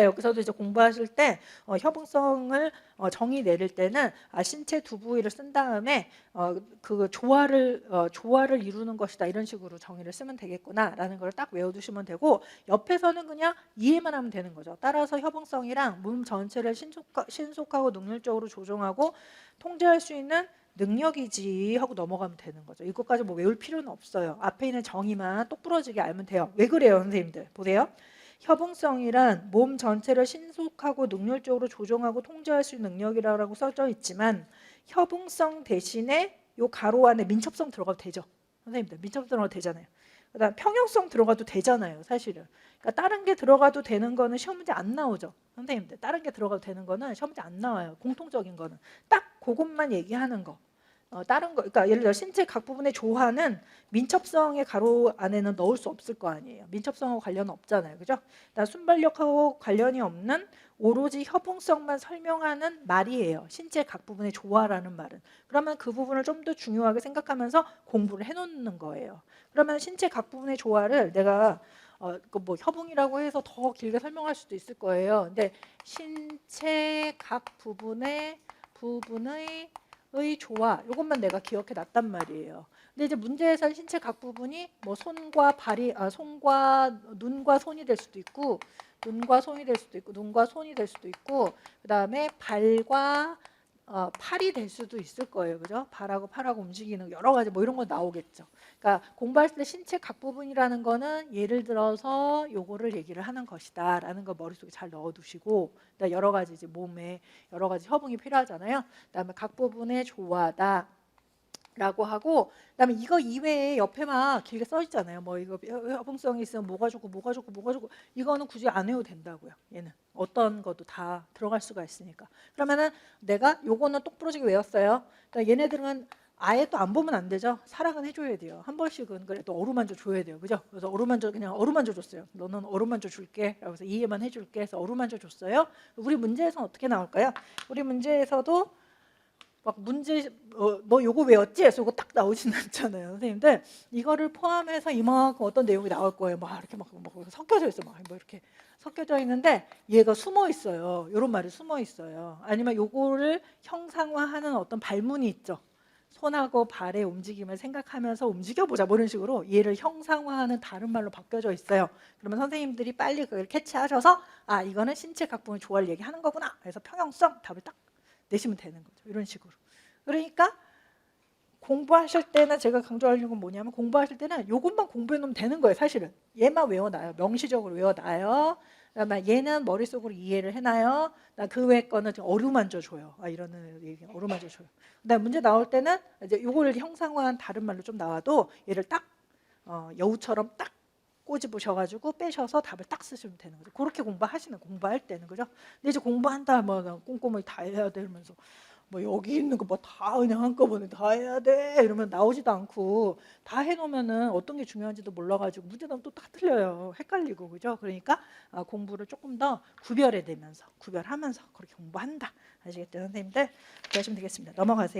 자, 여기서도 이제 공부하실 때 어, 협응성을 어, 정의 내릴 때는 아, 신체 두 부위를 쓴 다음에 어, 그 조화를 어, 조화를 이루는 것이다 이런 식으로 정의를 쓰면 되겠구나라는 걸 딱 외워두시면 되고 옆에서는 그냥 이해만 하면 되는 거죠. 따라서 협응성이랑 몸 전체를 신속하, 신속하고 능률적으로 조종하고 통제할 수 있는 능력이지 하고 넘어가면 되는 거죠. 이것까지 뭐 외울 필요는 없어요. 앞에 있는 정의만 똑부러지게 알면 돼요. 왜 그래요, 선생님들? 보세요. 협응성이란 몸 전체를 신속하고 능률적으로 조종하고 통제할 수 있는 능력이라고 써져 있지만 협응성 대신에 요 가로 안에 민첩성 들어가도 되죠. 선생님들 민첩성 들어가도 되잖아요. 그다음 평형성 들어가도 되잖아요. 사실은. 그러니까 다른 게 들어가도 되는 거는 시험 문제 안 나오죠. 선생님들 다른 게 들어가도 되는 거는 시험 문제 안 나와요. 공통적인 거는 딱 그것만 얘기하는 거. 어, 다른 거, 그러니까 예를 들어 신체 각 부분의 조화는 민첩성의 가로 안에는 넣을 수 없을 거 아니에요. 민첩성하고 관련 없잖아요, 그죠? 나 순발력하고 관련이 없는 오로지 협응성만 설명하는 말이에요. 신체 각 부분의 조화라는 말은. 그러면 그 부분을 좀 더 중요하게 생각하면서 공부를 해놓는 거예요. 그러면 신체 각 부분의 조화를 내가 어, 그뭐 협응이라고 해서 더 길게 설명할 수도 있을 거예요. 근데 신체 각 부분의 부분의 의 조화 이것만 내가 기억해 놨단 말이에요. 근데 이제 문제에서 신체 각 부분이 뭐 손과 발이 아 손과 눈과 손이 될 수도 있고 눈과 손이 될 수도 있고 눈과 손이 될 수도 있고 그다음에 발과 어, 팔이 될 수도 있을 거예요. 그죠? 발하고 팔하고 움직이는 여러 가지 뭐 이런 거 나오겠죠. 그러니까 공부할 때 신체 각 부분이라는 거는 예를 들어서 요거를 얘기를 하는 것이다 라는 거 머릿속에 잘 넣어 두시고 여러 가지 이제 몸에 여러 가지 협응이 필요하잖아요. 그다음에 각 부분의 조화다. 라고 하고 그다음에 이거 이외에 옆에 막 길게 써 있잖아요. 뭐 이거 협응성이 있으면 뭐가 좋고 뭐가 좋고 뭐가 좋고 이거는 굳이 안 해도 된다고요. 얘는 어떤 것도 다 들어갈 수가 있으니까. 그러면은 내가 요거는 똑부러지게 외웠어요. 그러니까 얘네들은 아예 또 안 보면 안 되죠. 사랑은 해줘야 돼요. 한 번씩은 그래도 어루만져 줘야 돼요. 그죠? 그래서 어루만져 그냥 어루만져 줬어요. 너는 어루만져 줄게. 라고 해서 이해만 해줄게. 해서 어루만져 줬어요. 우리 문제에서는 어떻게 나올까요? 우리 문제에서도 막 문제 어, 뭐 요거 외웠지? 그래서 요거 딱 나오진 않잖아요, 선생님들. 이거를 포함해서 이만큼 어떤 내용이 나올 거예요. 막 이렇게 막, 막 섞여져 있어, 막 뭐 이렇게 섞여져 있는데 얘가 숨어 있어요. 이런 말이 숨어 있어요. 아니면 요거를 형상화하는 어떤 발문이 있죠. 손하고 발의 움직임을 생각하면서 움직여보자 뭐 이런 식으로 얘를 형상화하는 다른 말로 바뀌어져 있어요. 그러면 선생님들이 빨리 그걸 캐치하셔서 아 이거는 신체 각분의 조화를 얘기하는 거구나. 그래서 평형성 답을 딱 내시면 되는 거죠. 이런 식으로. 그러니까 공부하실 때는 제가 강조하려는 건 뭐냐면 공부하실 때는 이것만 공부해 놓으면 되는 거예요. 사실은 얘만 외워놔요. 명시적으로 외워놔요. 그다음에 얘는 머릿속으로 이해를 해놔요. 그외 거는 좀 어루만져 줘요. 아 이러는 얘기 어루만져 줘요. 그다음 문제 나올 때는 이제 이걸 형상화한 다른 말로 좀 나와도 얘를 딱 어, 여우처럼 딱 꼬집으셔가지고 빼셔서 답을 딱 쓰시면 되는 거죠. 그렇게 공부하시는 공부할 때는 그죠. 근데 이제 공부한다 뭐 꼼꼼히 다 해야 되면서 뭐 여기 있는 거 뭐 다 그냥 한꺼번에 다 해야 돼 이러면 나오지도 않고 다 해놓으면은 어떤 게 중요한지도 몰라가지고 문제는 또다 틀려요. 헷갈리고 그죠. 그러니까 아, 공부를 조금 더 구별해 내면서 구별하면서 그렇게 공부한다. 아시겠죠, 선생님들? 그러시면 되겠습니다. 넘어가세요.